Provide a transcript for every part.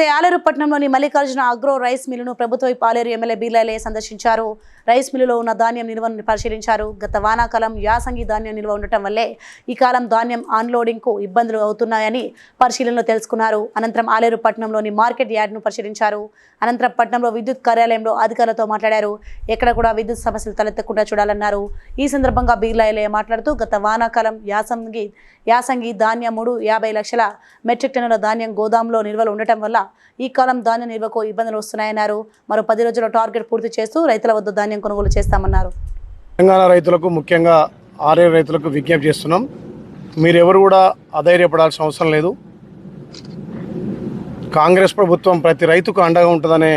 చూస్తే ఆలేరుపట్నంలోని Mallikarjuna agro rice మిల్లును ప్రభుత్వ పాలేరు ఎమ్మెల్యే బీలాలే సందర్శించారు. రైస్ మిల్లులో ఉన్న ధాన్యం నిల్వను పరిశీలించారు. గత వానాకాలం యాసంగి ధాన్యం నిల్వ ఉండటం వల్లే ఈ కాలం ధాన్యం ఆన్లోడింగ్కు ఇబ్బందులు అవుతున్నాయని పరిశీలనలో తెలుసుకున్నారు. అనంతరం ఆలేరుపట్నంలోని మార్కెట్ యార్డ్ను పరిశీలించారు. అనంతరం పట్నంలో విద్యుత్ కార్యాలయంలో అధికారులతో మాట్లాడారు. ఎక్కడ కూడా విద్యుత్ సమస్యలు తలెత్తకుండా చూడాలన్నారు. ఈ సందర్భంగా బీర్లాయలే మాట్లాడుతూ గత వానాకాలం యాసంగి యాసంగి ధాన్యం మూడు యాభై లక్షల మెట్రిక్ టన్నుల ధాన్యం గోదాంలో నిల్వలు ఉండటం వల్ల ఈ కాలం ధాన్యం నిల్వకు ఇబ్బందులు వస్తున్నాయన్నారు. మరో పది రోజుల టార్గెట్ పూర్తి చేస్తూ రైతుల వద్ద ధాన్యం కొనుగోలు చేస్తామన్నారు. తెలంగాణ రైతులకు ముఖ్యంగా ఆర్ఏ రైతులకు విజ్ఞప్తి చేస్తున్నాం. మీరెవరు కూడా అధైర్యపడాల్సిన అవసరం లేదు. కాంగ్రెస్ ప్రభుత్వం ప్రతి రైతుకు అండగా ఉంటుందనే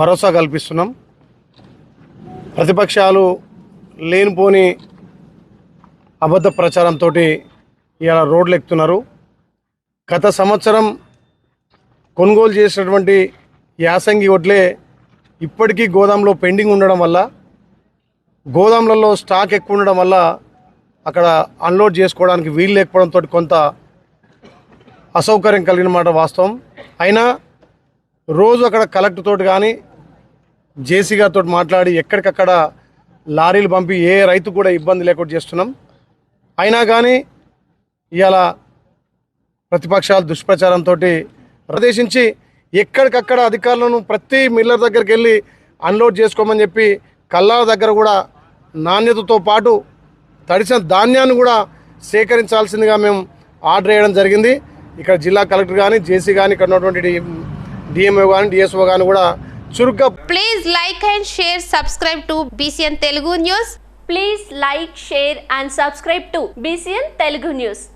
భరోసా కల్పిస్తున్నాం. ప్రతిపక్షాలు లేనిపోని అబద్ధ ప్రచారంతో ఇలా రోడ్లు ఎక్కుతున్నారు గత సంవత్సరం కొనుగోలు చేసినటువంటి యాసంగి వడ్లే ఇప్పటికీ గోదాంలో పెండింగ్ ఉండడం వల్ల గోదాంలలో స్టాక్ ఎక్కువ ఉండడం వల్ల అక్కడ అన్లోడ్ చేసుకోవడానికి వీలు లేకపోవడంతో కొంత అసౌకర్యం కలిగిన మాట వాస్తవం. అయినా రోజు అక్కడ కలెక్టర్ తోటి కానీ జేసీ గారితో మాట్లాడి ఎక్కడికక్కడ లారీలు పంపి ఏ రైతు కూడా ఇబ్బంది లేకుండా చేస్తున్నాం. అయినా కానీ ఇవాళ ప్రతిపక్షాలు దుష్ప్రచారంతో ప్రదేశించి ఎక్కడికక్కడ అధికారులను ప్రతి మిల్లర్ దగ్గరికి వెళ్ళి అన్లోడ్ చేసుకోమని చెప్పి కల్లాల దగ్గర కూడా నాణ్యతతో పాటు తడిసిన ధాన్యాన్ని కూడా సేకరించాల్సిందిగా మేము ఆర్డర్ వేయడం జరిగింది. ఇక్కడ జిల్లా కలెక్టర్ కానీ జేసీ కానీ ఇక్కడ ఉన్నటువంటి డిఎంఓ కానీ డిఎస్ఓ కానీ కూడా చురుగ్గా please like and share subscribe to BCN Telugu news please like share and subscribe to BCN Telugu news